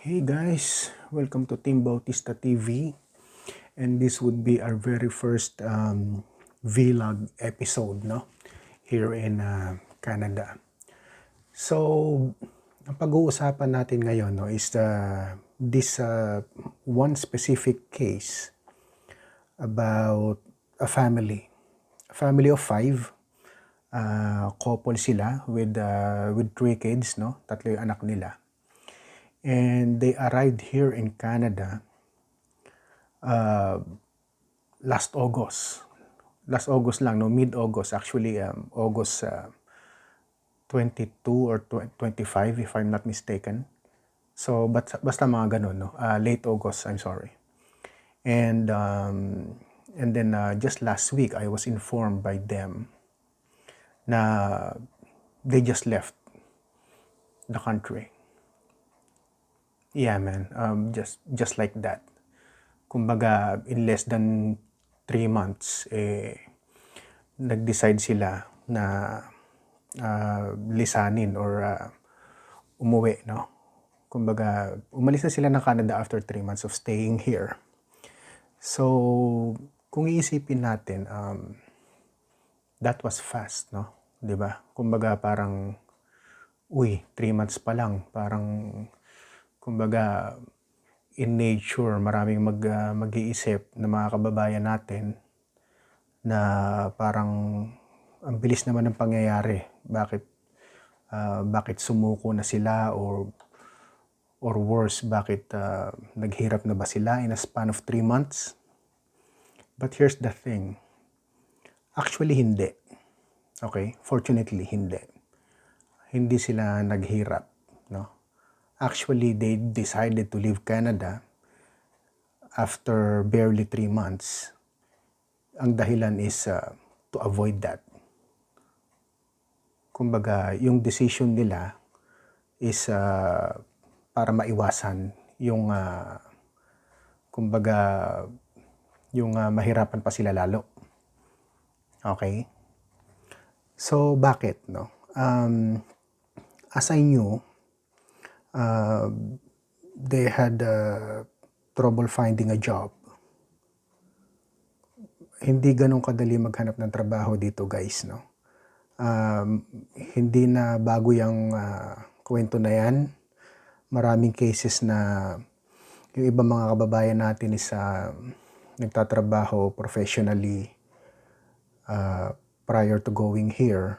Hey guys, welcome to Team Bautista TV. And this would be our very first um, vlog episode no? here in uh, Canada. So, ang pag-uusapan natin ngayon no, is uh, this uh, one specific case about a family. A family of five. Uh, couple sila with, uh, with three kids, no? tatlo yung anak nila and they arrived here in Canada uh, last August. Last August lang, no? Mid-August. Actually, um, August uh, 22 or 25, if I'm not mistaken. So, but, basta mga ganun, no? Uh, late August, I'm sorry. And, um, and then uh, just last week, I was informed by them na they just left the country. Yeah, man. Um, just just like that. Kumbaga, in less than three months, eh, nag-decide sila na uh, lisanin or uh, umuwi, no? Kumbaga, umalis na sila ng Canada after three months of staying here. So, kung iisipin natin, um, that was fast, no? 'Di ba? Kumbaga, parang, uy, three months pa lang, parang kumbaga, in nature, maraming mag, uh, mag-iisip na mga kababayan natin na parang ang bilis naman ng pangyayari. Bakit uh, bakit sumuko na sila or or worse, bakit uh, naghirap na ba sila in a span of three months? But here's the thing. Actually, hindi. Okay? Fortunately, hindi. Hindi sila naghirap. No? Actually, they decided to leave Canada after barely three months. Ang dahilan is uh, to avoid that. Kumbaga, yung decision nila is uh, para maiwasan yung uh, kumbaga yung uh, mahirapan pa sila lalo. Okay? So bakit no? Um, as I knew, uh, they had uh, trouble finding a job. Hindi ganun kadali maghanap ng trabaho dito guys, no? Um, hindi na bago yung uh, kwento na yan. Maraming cases na yung ibang mga kababayan natin is uh, nagtatrabaho professionally uh, prior to going here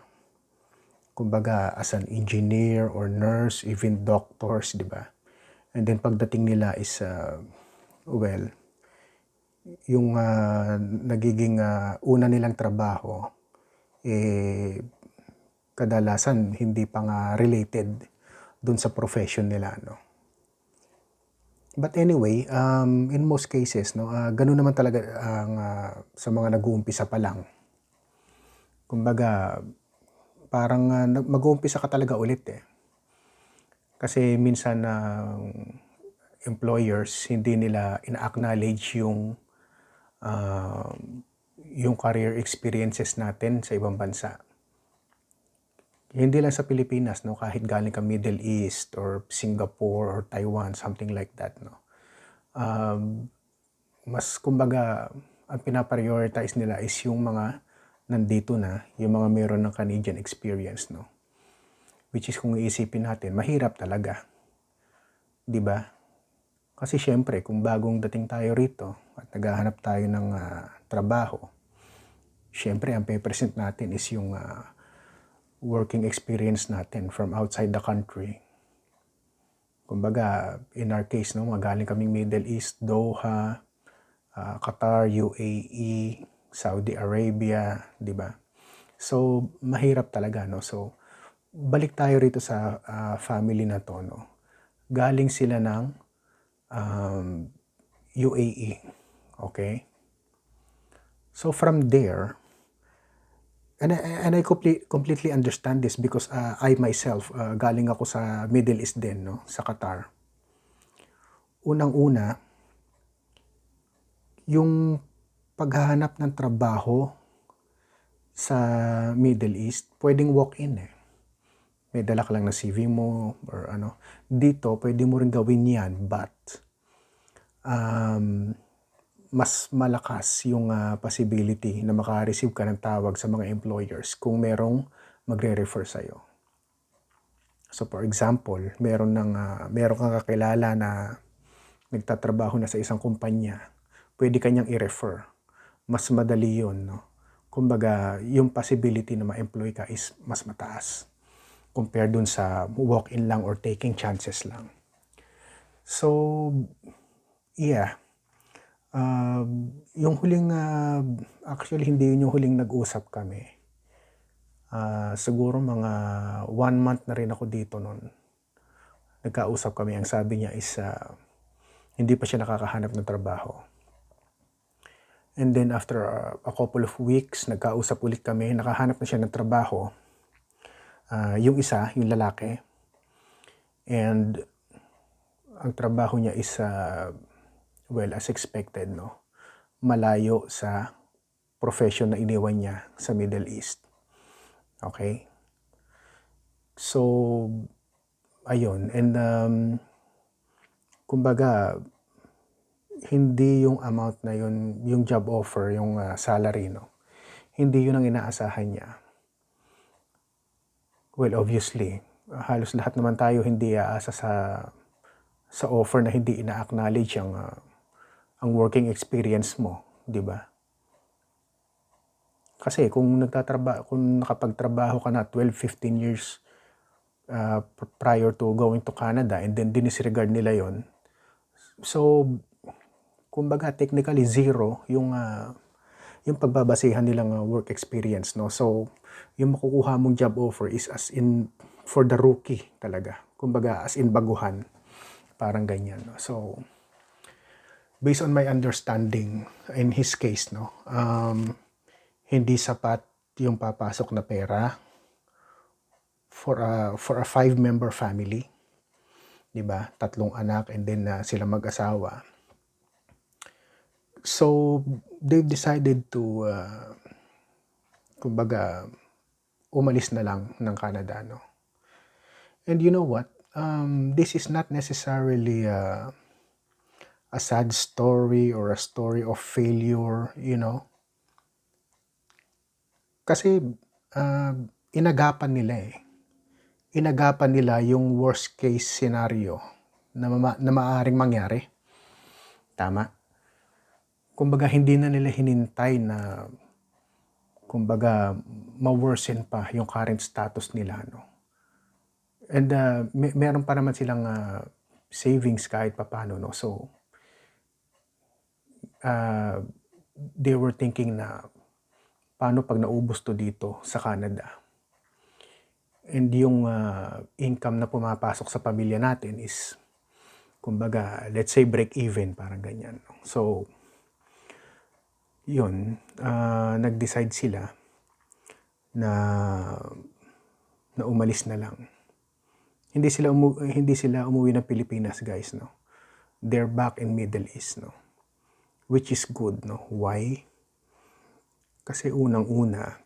kumbaga as an engineer or nurse, even doctors, di ba? And then pagdating nila is, uh, well, yung uh, nagiging uh, una nilang trabaho, eh, kadalasan hindi pa nga related dun sa profession nila, no? But anyway, um, in most cases, no, uh, ganun naman talaga ang uh, sa mga nag-uumpisa pa lang. Kumbaga, parang uh, mag-uumpisa ka talaga ulit eh. Kasi minsan uh, employers hindi nila ina-acknowledge yung uh, yung career experiences natin sa ibang bansa. Hindi lang sa Pilipinas, no, kahit galing ka Middle East or Singapore or Taiwan, something like that, no. Um, mas kumbaga ang pinaprioritize nila is yung mga nandito na yung mga meron ng Canadian experience, no? Which is kung iisipin natin, mahirap talaga. 'Di ba? Kasi syempre, kung bagong dating tayo rito at naghahanap tayo ng uh, trabaho, syempre ang pe-present natin is yung uh, working experience natin from outside the country. Kumbaga, in our case, no, magaling kaming Middle East, Doha, uh, Qatar, UAE, Saudi Arabia, 'di ba? So mahirap talaga no. So balik tayo rito sa uh, family na to no. Galing sila ng um, UAE. Okay? So from there, and I, and I complete, completely understand this because uh, I myself, uh, galing ako sa Middle East din, no? sa Qatar. Unang-una, yung paghahanap ng trabaho sa Middle East, pwedeng walk-in eh. may dala ka lang na CV mo or ano. Dito, pwede mo rin gawin yan but um, mas malakas yung ah, possibility na maka-receive ka ng tawag sa mga employers kung merong magre-refer sa'yo. So for example, meron ng ah, meron kang kakilala na nagtatrabaho na sa isang kumpanya, pwede kanyang i-refer. Mas madali 'yun, no. Kumbaga, yung possibility na ma-employ ka is mas mataas compared dun sa walk-in lang or taking chances lang. So, yeah. Um, yung huling, ah, actually hindi yun yung huling nag-usap kami. Ah, siguro mga one month na rin ako dito nun. Nagkausap kami. Ang sabi niya is ah, hindi pa siya nakakahanap ng trabaho. And then after a couple of weeks, nagkausap ulit kami. Nakahanap na siya ng trabaho. Ah, yung isa, yung lalaki. And ang trabaho niya is ah, well, as expected, no? Malayo sa profession na iniwan niya sa Middle East. Okay? So, ayun. And um, kumbaga, hindi yung amount na yun, yung job offer, yung ah, salary, no? Hindi yun ang inaasahan niya. Well, obviously, halos lahat naman tayo hindi aasa sa sa offer na hindi ina-acknowledge ang ah, ang working experience mo, 'di ba? Kasi kung nagtatrabaho, kung nakapagtrabaho ka na 12, 15 years uh, pr- prior to going to Canada and then dinisregard nila yon So, kumbaga technically zero yung uh, yung pagbabasehan nilang uh, work experience, no? So, yung makukuha mong job offer is as in for the rookie talaga. Kumbaga as in baguhan. Parang ganyan, no? So, based on my understanding in his case, no? Um, hindi sapat yung papasok na pera for a for a five member family 'di ba tatlong anak and then uh, sila mag-asawa so they've decided to uh, kumbaga umalis na lang ng Canada no and you know what um, this is not necessarily uh, a sad story or a story of failure you know kasi ah, inagapan nila eh. Inagapan nila yung worst case scenario na, mama, na maaaring mangyari. Tama? Kumbaga hindi na nila hinintay na kumbaga ma-worsen pa yung current status nila. No? And uh, may, meron pa naman silang uh, savings kahit papano. No? So, uh, they were thinking na paano pag naubos to dito sa Canada? And yung uh, income na pumapasok sa pamilya natin is, kumbaga, let's say break even, parang ganyan. So, yun, uh, nag-decide sila na na umalis na lang. Hindi sila umu- hindi sila umuwi ng Pilipinas, guys, no. They're back in Middle East, no. Which is good, no. Why? Kasi unang-una,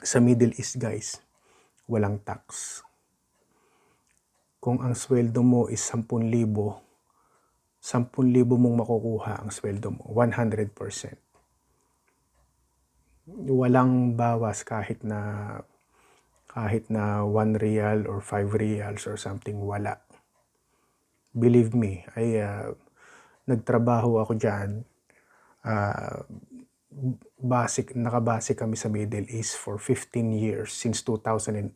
sa Middle East guys, walang tax. Kung ang sweldo mo is 10,000, 10,000 mong makukuha ang sweldo mo, 100%. Walang bawas kahit na kahit na 1 real or 5 reals or something, wala. Believe me, ay uh, nagtrabaho ako dyan. Uh, basic, nakabase kami sa Middle East for 15 years since 2008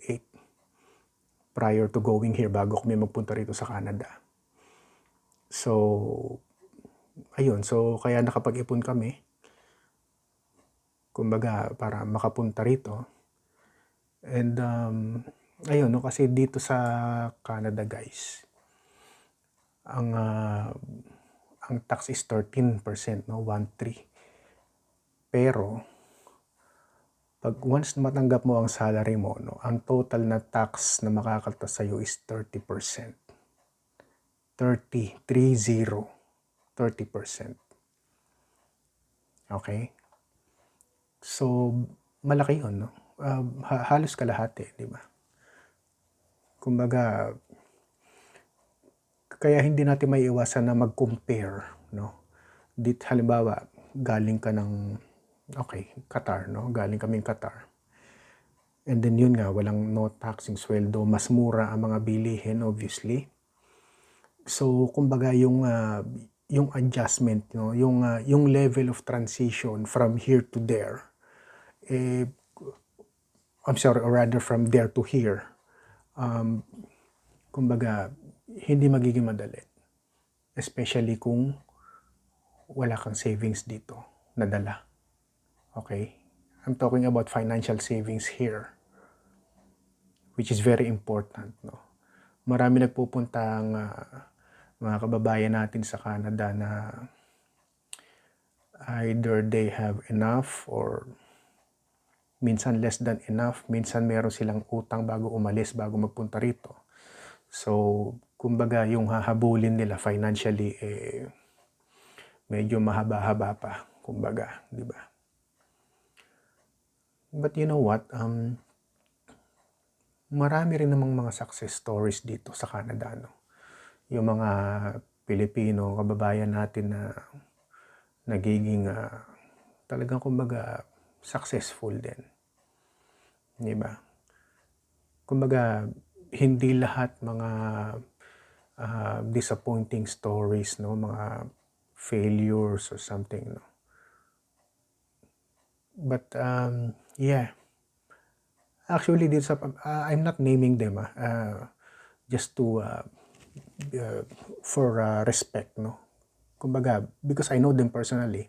prior to going here bago kami magpunta rito sa Canada. So, ayun. So, kaya nakapag-ipon kami. Kumbaga, para makapunta rito. And, um, ayun, no, kasi dito sa Canada, guys, ang, uh, ang tax is 13%, no? 1-3. Pero, pag once matanggap mo ang salary mo, no, ang total na tax na makakaltas sa'yo is 30%. 30, 30, 30%. Okay? So, malaki yun, no? Uh, halos kalahati, di ba? kumbaga kaya hindi natin maiiwasan na mag-compare, no? Dit halimbawa, galing ka ng okay, Qatar, no? Galing kaming Qatar. And then yun nga, walang no taxing sweldo, mas mura ang mga bilihin obviously. So kumbaga yung ah, yung adjustment, no, yung ah, yung level of transition from here to there, eh, I'm sorry, or rather from there to here, um, kumbaga hindi magiging madali. Especially kung wala kang savings dito na dala. Okay? I'm talking about financial savings here, which is very important. No? Marami nagpupunta ang ah, mga kababayan natin sa Canada na either they have enough or minsan less than enough, minsan meron silang utang bago umalis, bago magpunta rito. So, kumbaga yung hahabulin nila financially, eh, medyo mahaba-haba pa, kumbaga, di ba? But you know what? Um, marami rin namang mga success stories dito sa Canada, no? Yung mga Pilipino, kababayan natin na nagiging ah, talagang kumbaga successful din. Di ba? Kumbaga, hindi lahat mga ah, disappointing stories, no? Mga failures or something, no? But um, yeah. Actually, dito sa, ah, I'm not naming them, ah, just to, ah, uh, for ah, respect, no? Kumbaga, because I know them personally.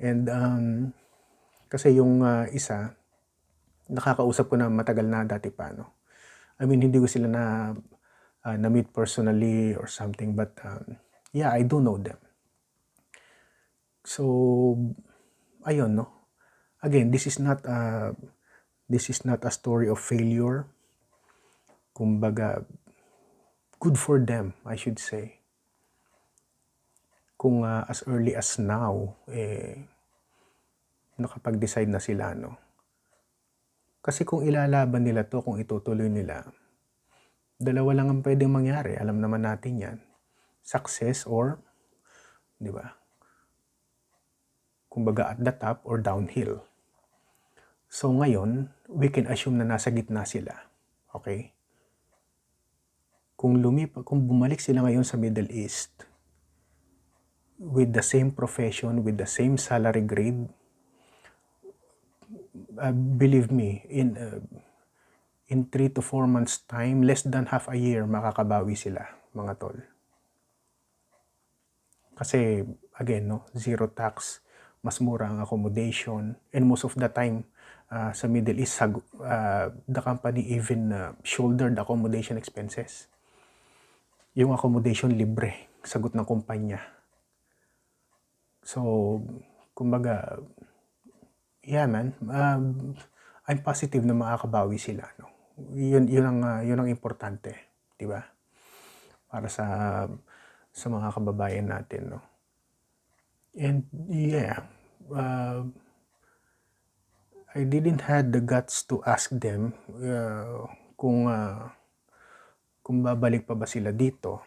And um, kasi yung ah, isa, nakakausap ko na matagal na dati pa, no? I mean, hindi ko sila na, ah, na-meet personally or something, but um, yeah, I do know them. So, ayun, no? Again, this is not a, this is not a story of failure. Kumbaga, good for them, I should say. Kung ah, as early as now, eh, nakapag-decide na sila, no? Kasi kung ilalaban nila to, kung itutuloy nila, dalawa lang ang pwedeng mangyari. Alam naman natin yan. Success or, di ba? Kumbaga at the top or downhill. So ngayon, we can assume na nasa gitna sila. Okay? Kung lumip, kung bumalik sila ngayon sa Middle East, with the same profession, with the same salary grade, uh, believe me, in uh, in 3 to 4 months time, less than half a year, makakabawi sila, mga tol. Kasi, again, no, zero tax, mas mura ang accommodation, and most of the time, uh, sa Middle East, uh, the company even uh, shouldered accommodation expenses. Yung accommodation libre, sagot ng kumpanya. So, kumbaga, yeah man, um, I'm positive na makakabawi sila. No? Yun, yun, ang, ah, yun ang importante, di ba? Para sa, sa mga kababayan natin. No? And yeah, uh, I didn't had the guts to ask them uh, kung uh, kung babalik pa ba sila dito.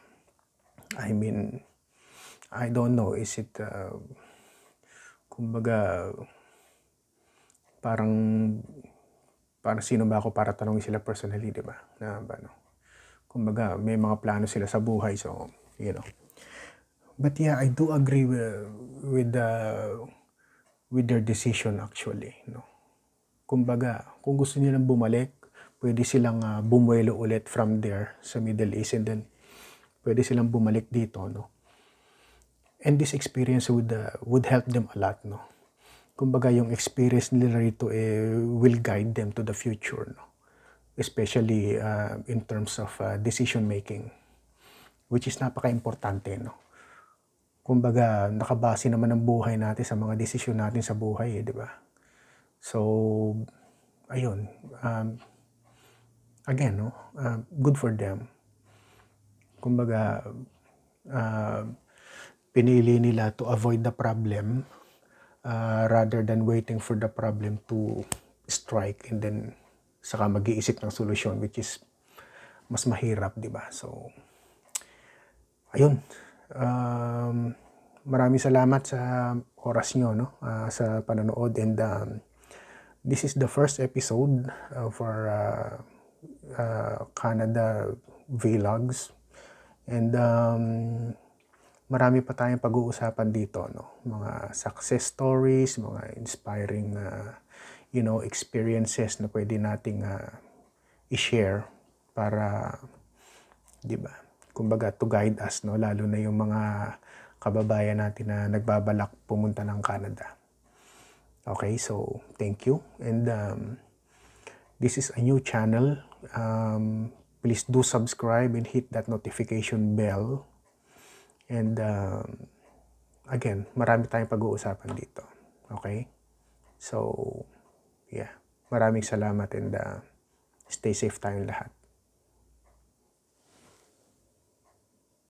I mean, I don't know. Is it, uh, kumbaga, parang, parang sino ba ako para tanongin sila personally, di ba? Na, ano, kumbaga, may mga plano sila sa buhay. So, you know. But yeah, I do agree with, with, the, with their decision actually. No? Kumbaga, kung gusto nilang bumalik, pwede silang uh, bumuelo ulit from there sa Middle East and then pwede silang bumalik dito, no? And this experience would, uh, would help them a lot, no? Kumbaga, yung experience nila rito eh, will guide them to the future, no? Especially uh, in terms of uh, decision making, which is napaka-importante, no? Kumbaga, nakabase naman ang buhay natin sa mga desisyon natin sa buhay, eh, di ba? So, ayun. Um, again, no? Uh, good for them. Kumbaga, uh, pinili nila to avoid the problem uh, rather than waiting for the problem to strike and then saka mag-iisip ng solusyon which is mas mahirap, 'di ba? So ayun. Um, maraming salamat sa oras nyo, no? Ah, sa panonood and um, this is the first episode of our uh, uh, Canada vlogs. And um, marami pa tayong pag-uusapan dito, no? Mga success stories, mga inspiring uh, you know, experiences na pwede nating uh, i-share para 'di ba? Kumbaga to guide us, no? Lalo na yung mga kababayan natin na nagbabalak pumunta ng Canada. Okay, so thank you. And um, this is a new channel. Um, please do subscribe and hit that notification bell. And um, again, marami tayong pag-uusapan dito. Okay? So, yeah. Maraming salamat and uh, stay safe tayong lahat.